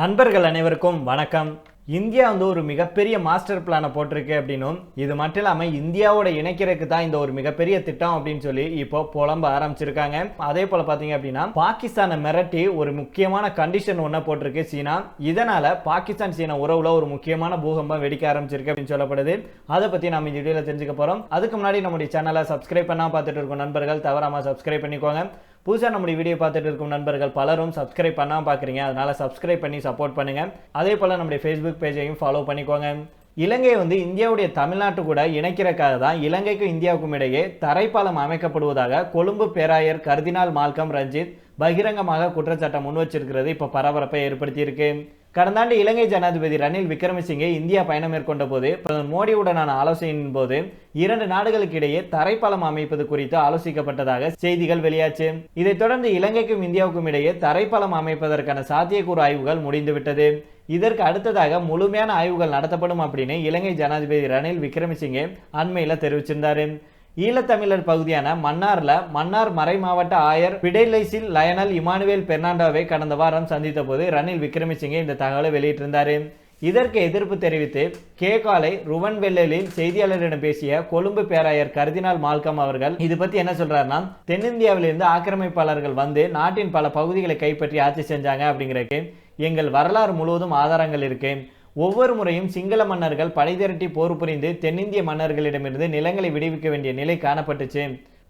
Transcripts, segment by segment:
நண்பர்கள் அனைவருக்கும் வணக்கம். இந்தியா வந்து ஒரு மிகப்பெரிய மாஸ்டர் பிளானை போட்டிருக்கு அப்படின்னும் இது மட்டும் இல்லாமல் இந்தியாவோட இணைக்கிறதுக்கு தான் இந்த ஒரு மிகப்பெரிய திட்டம் அப்படின்னு சொல்லி இப்போ புலம்ப ஆரம்பிச்சிருக்காங்க. அதே போல பார்த்தீங்க அப்படின்னா பாகிஸ்தானை மிரட்டி ஒரு முக்கியமான கண்டிஷன் ஒன்றை போட்டிருக்கு சீனா. இதனால பாகிஸ்தான் சீனா உறவுல ஒரு முக்கியமான பூகம்பம் வெடிக்க ஆரம்பிச்சிருக்கு அப்படின்னு சொல்லப்படுது. அதை பற்றி நம்ம இந்த வீடியோவில் தெரிஞ்சுக்க போகிறோம் அதுக்கு முன்னாடி நம்முடைய சேனலை சப்ஸ்கிரைப் பண்ணால் பார்த்துட்டு இருக்கோம் நண்பர்கள் தவறாம சப்ஸ்கிரைப் பண்ணிக்கோங்க. புதுசாக நம்முடைய வீடியோ பார்த்துட்டு இருக்கும் நண்பர்கள் பலரும் சப்ஸ்கிரைப் பண்ணாமல் பார்க்குறீங்க அதனால் சப்ஸ்கிரைப் பண்ணி சப்போர்ட் பண்ணுங்கள் அதே போல் நம்முடைய ஃபேஸ்புக் பேஜையும் ஃபாலோ பண்ணிக்கோங்க. இலங்கை வந்து இந்தியாவுடைய தமிழ்நாட்டு கூட இணைக்கிறக்காக தான் இலங்கைக்கும் இந்தியாவுக்கும் இடையே தரைப்பாலம் அமைக்கப்படுவதாக கொழும்பு பேராயர் கர்தினால் மால்கம் ரஞ்சித் பகிரங்கமாக குற்றச்சாட்டை முன் வச்சிருக்கிறது. இப்போ பரபரப்பை ஏற்படுத்தியிருக்கு. கடந்த ஆண்டு இலங்கை ஜனாதிபதி ரணில் விக்ரமசிங்கே இந்தியா பயணம் மேற்கொண்ட போது பிரதமர் மோடியுடனான ஆலோசனையின் போது இரண்டு நாடுகளுக்கு இடையே தரைப்பாலம் அமைப்பது குறித்து ஆலோசிக்கப்பட்டதாக செய்திகள் வெளியாச்சு. இதைத் தொடர்ந்து இலங்கைக்கும் இந்தியாவுக்கும் இடையே தரைப்பாலம் அமைப்பதற்கான சாத்தியக்கூறு ஆய்வுகள் முடிந்துவிட்டது. இதற்கு அடுத்ததாக முழுமையான ஆய்வுகள் நடத்தப்படும் அப்படின்னு இலங்கை ஜனாதிபதி ரணில் விக்ரமசிங்கே அண்மையில் தெரிவிச்சிருந்தாரு. ஈழத்தமிழர் பகுதியான மன்னார்ல மன்னார் மறை மாவட்ட ஆயர் பிடைலைசில் லயனல் இமானுவேல் பெர்னாண்டோவை கடந்த வாரம் சந்தித்த போது ரணில் விக்ரமசிங்கே இந்த தகவலை வெளியிட்டிருந்தாரு. இதற்கு எதிர்ப்பு தெரிவித்து கேகாலை ருவன்வெல்லில் செய்தியாளரிடம் பேசிய கொழும்பு பேராயர் கர்தினால் மால்கம் அவர்கள் இது பத்தி என்ன சொல்றாருன்னா தென்னிந்தியாவிலிருந்து ஆக்கிரமிப்பாளர்கள் வந்து நாட்டின் பல பகுதிகளை கைப்பற்றி ஆட்சி செஞ்சாங்க அப்படிங்கிறக்கு எங்கள் வரலாறு முழுவதும் ஆதாரங்கள் இருக்குது ஒவ்வொரு முறையும் சிங்கள மன்னர்கள் படை திரட்டி போர் புரிந்து தென்னிந்திய மன்னர்களிடமிருந்து நிலங்களை விடுவிக்க வேண்டிய நிலை காணப்பட்டுச்சு.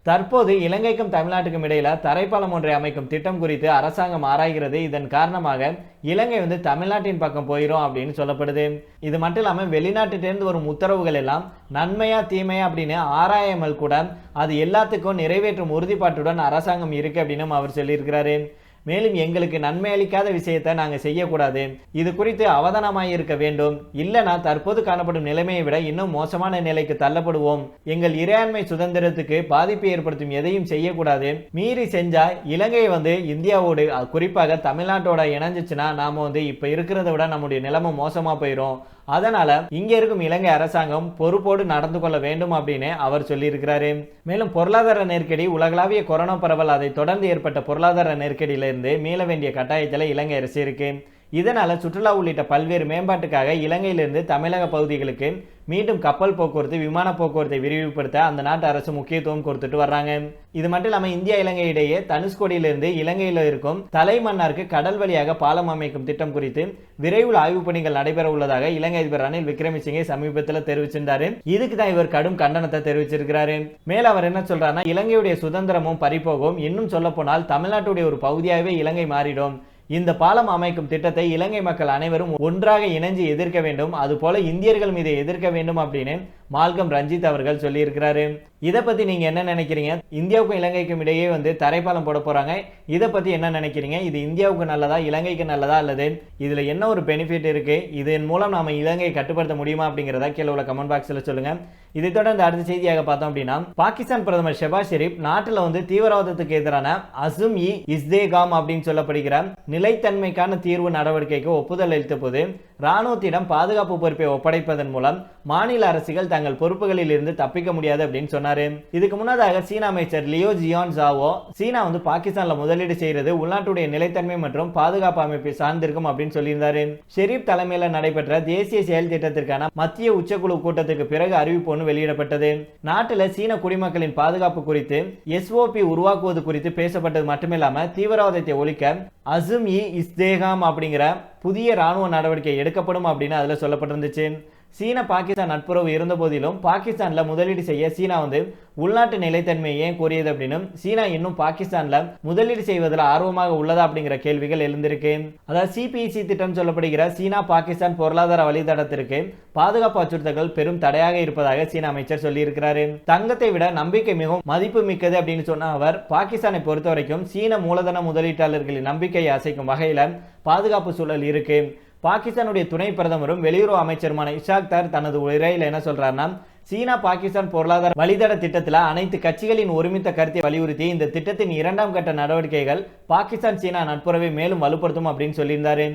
தற்போது இலங்கைக்கும் தமிழ்நாட்டுக்கும் இடையில தரைப்பாலம் ஒன்றை அமைக்கும் திட்டம் குறித்து அரசாங்கம் ஆராய்கிறது. இதன் காரணமாக இலங்கை வந்து தமிழ்நாட்டின் பக்கம் போயிடும் அப்படின்னு சொல்லப்படுது. இது மட்டும் இல்லாமல் வெளிநாட்டிலிருந்து வரும் உத்தரவுகள் எல்லாம் நன்மையா தீமையா அப்படின்னு ஆராயாமல் கூட அது எல்லாத்துக்கும் நிறைவேற்றும் உறுதிப்பாட்டுடன் அரசாங்கம் இருக்கு அப்படின்னு அவர் சொல்லியிருக்கிறாரு. மேலும் எங்களுக்கு நன்மை அளிக்காத விஷயத்தை நாங்கள் செய்யக்கூடாது. இது குறித்து அவதானமாக இருக்க வேண்டும். இல்லைனா தற்போது காணப்படும் நிலைமையை விட இன்னும் மோசமான நிலைக்கு தள்ளப்படுவோம். எங்கள் இறையாண்மை சுதந்திரத்துக்கு பாதிப்பு ஏற்படுத்தும் எதையும் செய்யக்கூடாது. மீறி செஞ்சா இலங்கை வந்து இந்தியாவோடு குறிப்பாக தமிழ்நாட்டோட இணைஞ்சிச்சுன்னா நாம வந்து இப்ப இருக்கிறத விட நம்முடைய நிலைமை மோசமா போயிடும் அதனால இங்க இருக்கும் இலங்கை அரசாங்கம் பொறுப்போடு நடந்து கொள்ள வேண்டும் அப்படின்னு அவர் சொல்லியிருக்கிறாரு. மேலும் பொருளாதார நெருக்கடி உலகளாவிய கொரோனா பரவல் அதை தொடர்ந்து ஏற்பட்ட பொருளாதார நெருக்கடியில் இருந்து மீள வேண்டிய கட்டாயத்தில் இலங்கை அரசு இருக்கு. இதனால் சுற்றுலா உள்ளிட்ட பல்வேறு மேம்பாட்டுக்காக இலங்கையிலிருந்து தமிழக பகுதிகளுக்கு மீண்டும் கப்பல் போக்குவரத்து விமான போக்குவரத்தை விரிவுபடுத்த அந்த நாட்டு அரசு முக்கியத்துவம் கொடுத்துட்டு வர்றாங்க. இது மட்டும் இல்லாமல் இந்தியா இலங்கை இடையே தனுஷ்கோடியிலிருந்து இலங்கையில் இருக்கும் தலைமன்னாருக்கு கடல் வழியாக பாலம் அமைக்கும் திட்டம் குறித்து விரைவில் ஆய்வுப் பணிகள் நடைபெற உள்ளதாக இலங்கை அதிபர் ரணில் விக்ரமசிங்கே சமீபத்தில் தெரிவிச்சிருந்தாரு. இதுக்கு தான் இவர் கடும் கண்டனத்தை தெரிவிச்சிருக்கிறாரு. மேல அவர் என்ன சொல்றாருன்னா இலங்கையுடைய சுதந்திரமும் பறிபோகும். இன்னும் சொல்ல போனால் தமிழ்நாட்டுடைய ஒரு பகுதியாகவே இலங்கை மாறிடும். இந்த பாலம் அமைக்கும் திட்டத்தை இலங்கை மக்கள் அனைவரும் ஒன்றாக இணைஞ்சு எதிர்க்க வேண்டும். அதுபோல இந்தியர்கள் மீது எதிர்க்க வேண்டும் அப்படின்னு மால்கம் ரஞ்சித் அவர்கள் சொல்லியிருக்கிறாரு. இதை பத்தி நீங்க என்ன நினைக்கிறீங்க? இந்தியாவுக்கும் இலங்கைக்கும் இடையே வந்து தரைப்பாலம் போட போறாங்க. இதை பத்தி என்ன நினைக்கிறீங்க? இது இந்தியாவுக்கு நல்லதா இலங்கைக்கு நல்லதா அல்லது இதுல என்ன ஒரு பெனிஃபிட் இருக்கு? இதன் மூலம் நாம இலங்கையை கட்டுப்படுத்த முடியுமா அப்படிங்கிறத கீழே உள்ள கமெண்ட் பாக்ஸ்ல சொல்லுங்க. இதை தொடர்ந்து அடுத்த செய்தியாக பார்த்தோம் அப்படின்னா பாகிஸ்தான் பிரதமர் ஷெபாஸ் ஷெரீப் நாட்டில் வந்து தீவிரவாதத்துக்கு எதிரான அசும் இ இஸ்தேகாம் அப்படின்னு சொல்லப்படுகிற நிலைத்தன்மைக்கான தீர்வு நடவடிக்கைக்கு ஒப்புதல் அளித்த போது ராணுவத்திடம் பாதுகாப்பு பொறுப்பை ஒப்படைப்பதன் மூலம் மாநில அரசுகள் தங்கள் பொறுப்புகளில் இருந்து தப்பிக்க முடியாது அப்படின்னு சொன்னாரு. இதுக்கு முன்னதாக சீன அமைச்சர் லியோ ஜியான் ஜாவோ சீனா வந்து பாகிஸ்தான்ல முதலீடு செய்யறது உள்நாட்டுடைய நிலைத்தன்மை மற்றும் பாதுகாப்பு அமைப்பை சார்ந்திருக்கும் அப்படின்னு சொல்லியிருந்தாரு. ஷெரீப் தலைமையில நடைபெற்ற தேசிய செயல் திட்டத்திற்கான மத்திய உச்சக்குழு கூட்டத்துக்கு பிறகு அறிவிப்பு ஒன்று வெளியிடப்பட்டது. நாட்டில் சீன குடிமக்களின் பாதுகாப்பு குறித்து எஸ்ஓபி உருவாக்குவது குறித்து பேசப்பட்டது மட்டுமில்லாம தீவிரவாதத்தை ஒழிக்க அசும் இ இஸ்தேகாம் அப்படிங்கிற புதிய ராணுவ நடவடிக்கை எடுக்கப்படும் அப்படின்னு அதுல சொல்லப்பட்டிருந்துச்சு. சீன பாகிஸ்தான் நட்புறவு இருந்த போதிலும் பாகிஸ்தானில் முதலீடு செய்ய சீனா வந்து உள்நாட்டு நிலைத்தன்மையை ஏன் கோரியது அப்படின்னும் சீனா இன்னும் பாகிஸ்தானில் முதலீடு செய்வதில் ஆர்வமாக உள்ளதா அப்படிங்கிற கேள்விகள் எழுந்திருக்கு. அதாவது சிபிஇசி திட்டம் சொல்லப்படுகிற சீனா பாகிஸ்தான் பொருளாதார வழித்தடத்திற்கு பாதுகாப்பு அச்சுறுத்தல்கள் பெரும் தடையாக இருப்பதாக சீன அமைச்சர் சொல்லியிருக்கிறாரு. தங்கத்தை விட நம்பிக்கை மிகவும் மதிப்பு மிக்கது அப்படின்னு சொன்ன அவர் பாகிஸ்தானை பொறுத்த வரைக்கும் சீன மூலதன முதலீட்டாளர்களின் நம்பிக்கையை அசைக்கும் வகையில் பாதுகாப்பு சூழல் இருக்கு. பாகிஸ்தானுடைய துணை பிரதமரும் வெளியுறவு அமைச்சருமான இஷாக் தார் தனது உரையில் என்ன சொல்றாருன்னா சீனா பாகிஸ்தான் பொருளாதார வழித்தட திட்டத்தில் அனைத்து கட்சிகளின் ஒருமித்த கருத்தை வலியுறுத்தி இந்த திட்டத்தின் இரண்டாம் கட்ட நடவடிக்கைகள் பாகிஸ்தான் சீனா நட்புறவை மேலும் வலுப்படுத்தும் அப்படின்னு சொல்லியிருந்தாரு.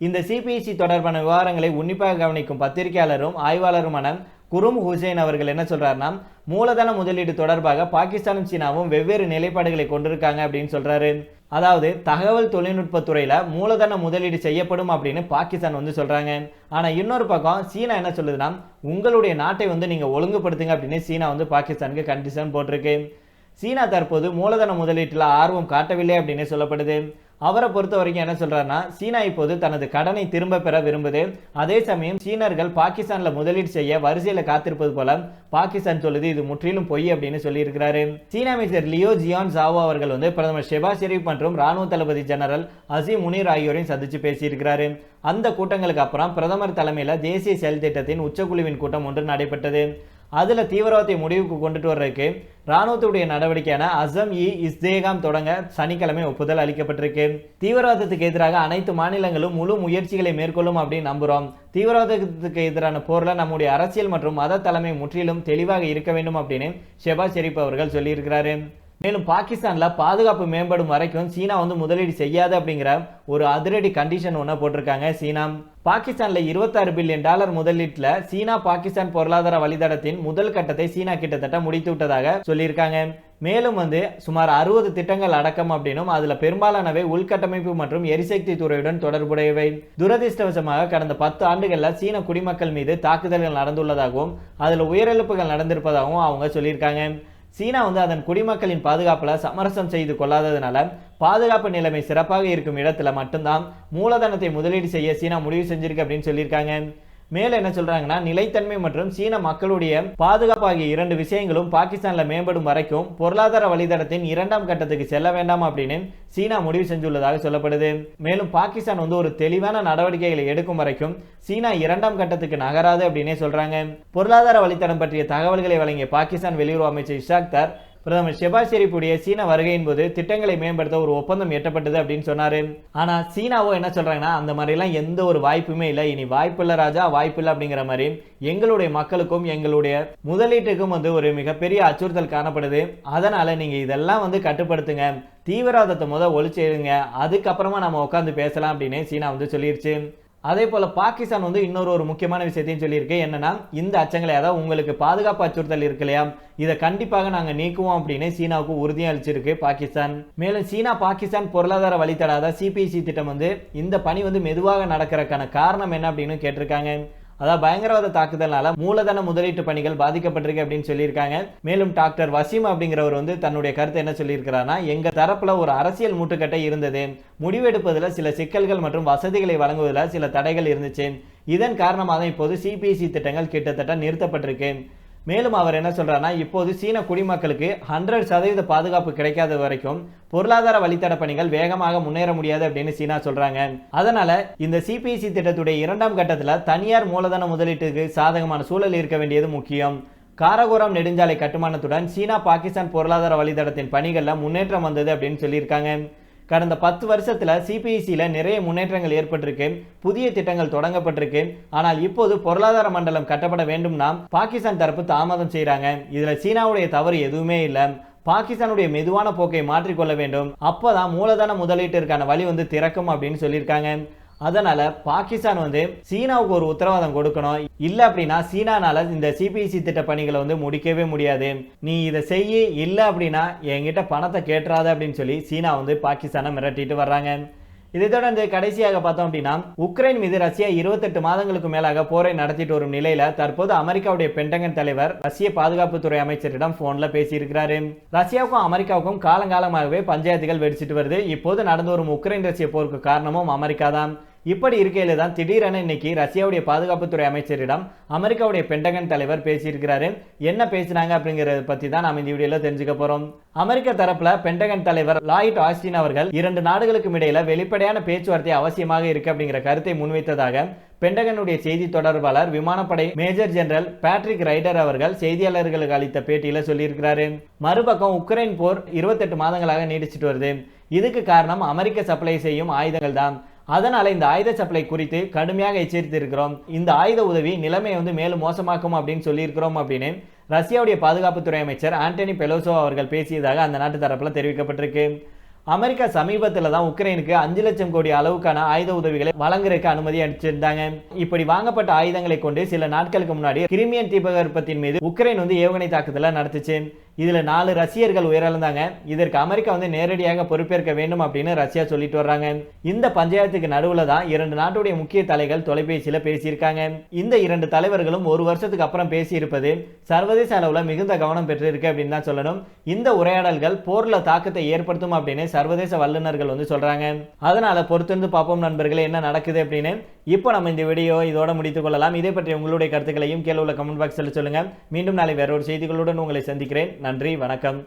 இந்த சிபிஎஸ்சி தொடர்பான விவகாரங்களை உன்னிப்பாக கவனிக்கும் பத்திரிகையாளரும் ஆய்வாளருமான குரும் ஹுசைன் அவர்கள் என்ன சொல்றாருன்னா மூலதன முதலீடு தொடர்பாக பாகிஸ்தானும் சீனாவும் வெவ்வேறு நிலைப்பாடுகளை கொண்டிருக்காங்க அப்படின்னு சொல்றாரு. அதாவது தகவல் தொழில்நுட்பத்துறையில் மூலதன முதலீடு செய்யப்படும் அப்படின்னு பாகிஸ்தான் வந்து சொல்றாங்க. ஆனா இன்னொரு பக்கம் சீனா என்ன சொல்லுதுன்னா உங்களுடைய நாட்டை வந்து நீங்க ஒழுங்குபடுத்துங்க அப்படின்னு சீனா வந்து பாகிஸ்தானுக்கு கண்டிஷன் போட்டிருக்கு. சீனா தற்போது மூலதன முதலீட்டில் ஆர்வம் காட்டவில்லை அப்படின்னு சொல்லப்படுது. அவரை பொறுத்த வரைக்கும் என்ன சொல்றாருன்னா சீனா இப்போது தனது கடனை திரும்ப பெற விரும்புது. அதே சமயம் சீனர்கள் பாகிஸ்தானில் முதலீடு செய்ய வரிசையில் காத்திருப்பது போல பாகிஸ்தான் சொல்லுது இது முற்றிலும் பொய் அப்படின்னு சொல்லியிருக்கிறாரு. சீன அமைச்சர் லியோ ஜியான் சாவோ அவர்கள் வந்து பிரதமர் ஷெபா ஷெரீப் மற்றும் ராணுவ தளபதி ஜெனரல் அசீம் முனீர் ஆகியோரையும் சந்தித்து பேசியிருக்கிறாரு. அந்த கூட்டங்களுக்கு அப்புறம் பிரதமர் தலைமையில் தேசிய செயல் திட்டத்தின் உச்சக்குழுவின் கூட்டம் ஒன்று நடைபெற்றது. அதில் தீவிரவாதத்தை முடிவுக்கு கொண்டுட்டு வர்றதுக்கு ராணுவத்துடைய நடவடிக்கையான அசம் இ இஸ்தேகாம் தொடங்க சனிக்கிழமை ஒப்புதல் அளிக்கப்பட்டிருக்கு. தீவிரவாதத்துக்கு எதிராக அனைத்து மாநிலங்களும் முழு முயற்சிகளை மேற்கொள்ளும் அப்படின்னு நம்புகிறோம் தீவிரவாதத்துக்கு எதிரான போரில் நம்முடைய அரசியல் மற்றும் மத தலைமை முற்றிலும் தெளிவாக இருக்க வேண்டும் அப்படின்னு ஷெபா ஷெரீப் அவர்கள் சொல்லியிருக்கிறாரு. மேலும் பாகிஸ்தானில் பாதுகாப்பு மேம்படும் வரைக்கும் சீனா வந்து முதலீடு செய்யாது அப்படிங்கிற ஒரு அதிரடி கண்டிஷன் ஒன்று போட்டிருக்காங்க சீனா. பாகிஸ்தானில் இருபத்தாறு பில்லியன் டாலர் முதலீட்டில் சீனா பாகிஸ்தான் பொருளாதார வழித்தடத்தின் முதல் கட்டத்தை சீனா கிட்டத்தட்ட முடித்து விட்டதாக சொல்லியிருக்காங்க. மேலும் வந்து சுமார் அறுபது திட்டங்கள் அடக்கம் அப்படின்னும் அதில் பெரும்பாலானவை உள்கட்டமைப்பு மற்றும் எரிசக்தி துறையுடன் தொடர்புடையவை. துரதிர்ஷ்டவசமாக கடந்த பத்து ஆண்டுகளில் சீன குடிமக்கள் மீது தாக்குதல்கள் நடந்துள்ளதாகவும் அதில் உயிரிழப்புகள் நடந்திருப்பதாகவும் அவங்க சொல்லியிருக்காங்க. சீனா வந்து அதன் குடிமக்களின் பாதுகாப்பில் சமரசம் செய்து கொள்ளாததுனால பாதுகாப்பு நிலைமை சிறப்பாக இருக்கும் இடத்துல மட்டும்தான் மூலதனத்தை முதலீடு செய்ய சீனா முடிவு செஞ்சிருக்கு அப்படின்னு சொல்லியிருக்காங்க. மேலே என்ன சொல்றாங்கன்னா நிலைத்தன்மை மற்றும் சீன மக்களுடைய பாதுகாப்பு ஆகிய இரண்டு விஷயங்களும் பாகிஸ்தானில் மேம்படும் வரைக்கும் பொருளாதார வழித்தடத்தின் இரண்டாம் கட்டத்துக்கு செல்ல வேண்டாம் அப்படின்னு சீனா முடிவு செஞ்சுள்ளதாக சொல்லப்படுது. மேலும் பாகிஸ்தான் வந்து ஒரு தெளிவான நடவடிக்கைகளை எடுக்கும் வரைக்கும் சீனா இரண்டாம் கட்டத்துக்கு நகராது அப்படின்னே சொல்றாங்க. பொருளாதார வழித்தடம் பற்றிய தகவல்களை வழங்கிய பாகிஸ்தான் வெளியுறவு அமைச்சர் இஷாக் தார் பிரதமர் ஷெபாஸ் ஷெரீஃபுடைய சீன வருகையின் போது திட்டங்களை மேம்படுத்த ஒரு ஒப்பந்தம் எட்டப்பட்டது அப்படின்னு சொன்னாரு. ஆனா சீனாவோ என்ன சொல்றாங்கன்னா அந்த மாதிரிலாம் எந்த ஒரு வாய்ப்புமே இல்லை. இனி வாய்ப்பில்லை ராஜா வாய்ப்பில்லை அப்படிங்கிற மாதிரி எங்களுடைய மக்களுக்கும் எங்களுடைய முதலீட்டுக்கும் வந்து ஒரு மிகப்பெரிய அச்சுறுத்தல் காணப்படுது. அதனால நீங்க இதெல்லாம் வந்து கட்டுப்படுத்துங்க. தீவிரவாதத்தை முத ஒழிச்சிருங்க. அதுக்கப்புறமா நம்ம உட்காந்து பேசலாம் அப்படின்னு சீனா வந்து சொல்லிருச்சு. அதே போல் பாகிஸ்தான் வந்து இன்னொரு ஒரு முக்கியமான விஷயத்தையும் சொல்லியிருக்கு. என்னன்னா இந்த அச்சங்களை அதாவது உங்களுக்கு பாதுகாப்பு அச்சுறுத்தல் இருக்கு இல்லையா? இதை கண்டிப்பாக நாங்கள் நீக்குவோம் அப்படின்னு சீனாவுக்கு உறுதியும் அளிச்சிருக்கு பாகிஸ்தான். மேலும் சீனா பாகிஸ்தான் பொருளாதார வழித்தடாத சிபிசி திட்டம் வந்து இந்த பணி வந்து மெதுவாக நடக்கிறதுக்கான காரணம் என்ன அப்படின்னு கேட்டிருக்காங்க. அதாவது பயங்கரவாத தாக்குதல்னால மூலதன முதலீட்டு பணிகள் பாதிக்கப்பட்டிருக்கு அப்படின்னு சொல்லியிருக்காங்க. மேலும் டாக்டர் வசீம் அப்படிங்கிறவர் வந்து தன்னுடைய கருத்தை என்ன சொல்லியிருக்கிறாருன்னா எங்க தரப்புல ஒரு அரசியல் மூட்டுக்கட்டை இருந்தது. முடிவெடுப்பதில் சில சிக்கல்கள் மற்றும் வசதிகளை வழங்குவதில் சில தடைகள் இருந்துச்சு. இதன் காரணமாக இப்போது சிபிஎஸ்சி திட்டங்கள் கிட்டத்தட்ட நிறுத்தப்பட்டிருக்கு. மேலும் அவர் என்ன சொல்றாருன்னா இப்போது சீன குடிமக்களுக்கு ஹண்ட்ரட் சதவீத பாதுகாப்பு கிடைக்காத வரைக்கும் பொருளாதார வழித்தட பணிகள் வேகமாக முன்னேற முடியாது அப்படின்னு சீனா சொல்றாங்க. அதனால இந்த சிபிஎஸ்சி திட்டத்துடைய இரண்டாம் கட்டத்தில் தனியார் மூலதன முதலீட்டுக்கு சாதகமான சூழல் இருக்க வேண்டியது முக்கியம். காரகோரம் நெடுஞ்சாலை கட்டுமானத்துடன் சீனா பாகிஸ்தான் பொருளாதார வழித்தடத்தின் பணிகளில் முன்னேற்றம் வந்தது அப்படின்னு சொல்லியிருக்காங்க. கடந்த பத்து வருஷத்தில் சிபிஎஸ்சியில் நிறைய முன்னேற்றங்கள் ஏற்பட்டிருக்கு. புதிய திட்டங்கள் தொடங்கப்பட்டிருக்கு. ஆனால் இப்போது பொருளாதார மண்டலம் கட்டப்பட வேண்டும்னா பாகிஸ்தான் தரப்பு தாமதம் செய்கிறாங்க இதில் சீனாவுடைய தவறு எதுவுமே இல்லை. பாகிஸ்தானுடைய மெதுவான போக்கை மாற்றிக்கொள்ள வேண்டும். அப்போதான் மூலதன முதலீட்டிற்கான வழி வந்து திறக்கும் அப்படின்னு சொல்லியிருக்காங்க. அதனால பாகிஸ்தான் வந்து சீனாவுக்கு ஒரு உத்தரவாதம் கொடுக்கணும். இல்ல அப்படின்னா சீனானால இந்த சிபிஎஸ்சி திட்ட பணிகளை வந்து முடிக்கவே முடியாது. நீ இதை செய்ய இல்ல அப்படின்னா என்கிட்ட பணத்தை கேட்டுறாத அப்படின்னு சொல்லி சீனா வந்து பாகிஸ்தானை மிரட்டிட்டு வர்றாங்க. இதை தொடர்ந்து கடைசியாக பார்த்தோம் அப்படின்னா உக்ரைன் மீது ரஷ்யா இருபத்தெட்டு மாதங்களுக்கு மேலாக போரை நடத்திட்டு வரும் நிலையில தற்போது அமெரிக்காவுடைய பென்டகன் தலைவர் ரஷ்ய பாதுகாப்புத்துறை அமைச்சரிடம் போன்ல பேசியிருக்கிறாரு. ரஷ்யாவுக்கும் அமெரிக்காவுக்கும் காலங்காலமாகவே பஞ்சாயத்துகள் வெடிச்சிட்டு வருது. இப்போது நடந்து வரும் உக்ரைன் ரஷ்ய போருக்கு காரணமும் அமெரிக்கா தான் இப்படி இருக்கையில் தான் திடீரென இன்னைக்கு ரஷ்யாவுடைய பாதுகாப்புத்துறை அமைச்சரிடம் அமெரிக்காவுடைய பென்டகன் தலைவர் பேசியிருக்கிறாரு. என்ன பேசினாங்க அப்படிங்கறத பத்தி தான் நாம் இந்த வீடியோல தெரிஞ்சுக்க போறோம். அமெரிக்க தரப்புல பென்டகன் தலைவர் லாயிட் ஆஸ்டின் அவர்கள் இரண்டு நாடுகளுக்கும் இடையில வெளிப்படையான பேச்சுவார்த்தை அவசியமாக இருக்கு அப்படிங்கிற கருத்தை முன்வைத்ததாக பென்டகனுடைய செய்தி தொடர்பாளர் விமானப்படை மேஜர் ஜெனரல் பேட்ரிக் ரைடர் அவர்கள் செய்தியாளர்களுக்கு அளித்த பேட்டியில சொல்லியிருக்கிறாரு. மறுபக்கம் உக்ரைன் போர் இருபத்தெட்டு மாதங்களாக நீடிச்சிட்டு வருது. இதுக்கு காரணம் அமெரிக்க சப்ளை செய்யும் ஆயுதங்கள் தான் அதனால் இந்த ஆயுத சப்ளை குறித்து கடுமையாக எச்சரித்திருக்கிறோம். இந்த ஆயுத உதவி நிலைமையை வந்து மேலும் மோசமாக்கும் அப்படின்னு சொல்லியிருக்கிறோம் அப்படின்னு ரஷ்யாவுடைய பாதுகாப்புத்துறை அமைச்சர் ஆண்டனி பெலோசோ அவர்கள் பேசியதாக அந்த நாட்டு தரப்பில் தெரிவிக்கப்பட்டிருக்கு. அமெரிக்கா சமீபத்தில் தான் உக்ரைனுக்கு அஞ்சு லட்சம் கோடி அளவுக்கான ஆயுத உதவிகளை வழங்குறதுக்கு அனுமதி அளிச்சிருந்தாங்க. இப்படி வாங்கப்பட்ட ஆயுதங்களை கொண்டு சில நாட்களுக்கு முன்னாடி கிரிமியன் தீபகற்பத்தின் மீது உக்ரைன் வந்து ஏவுகணை தாக்குதலை நடத்துச்சு. இதில் நாலு ரஷ்யர்கள் உயிரிழந்தாங்க. இதற்கு அமெரிக்கா வந்து நேரடியாக பொறுப்பேற்க வேண்டும் அப்படின்னு ரஷ்யா சொல்லிட்டு வர்றாங்க. இந்த பஞ்சாயத்துக்கு நடுவில் தான் இரண்டு நாட்டுடைய முக்கிய தலைகள் தொலைபேசியில் பேசியிருக்காங்க. இந்த இரண்டு தலைவர்களும் ஒரு வருஷத்துக்கு அப்புறம் பேசியிருப்பது சர்வதேச அளவில் மிகுந்த கவனம் பெற்றிருக்கு அப்படின்னு தான் சொல்லணும். இந்த உரையாடல்கள் போரில் தாக்கத்தை ஏற்படுத்தும் அப்படின்னு சர்வதேச வல்லுநர்கள் வந்து சொல்கிறாங்க அதனால் பொறுத்திருந்து பார்ப்போம் நண்பர்களே என்ன நடக்குது அப்படின்னு. இப்போ நம்ம இந்த வீடியோ இதோட முடித்துக் கொள்ளலாம். இதை பற்றி உங்களுடைய கருத்துக்களையும் கீழே உள்ள கமெண்ட் பாக்ஸில் சொல்லுங்கள் மீண்டும் நாளை வேறொரு செய்திகளுடன் உங்களை சந்திக்கிறேன். நன்றி வணக்கம்.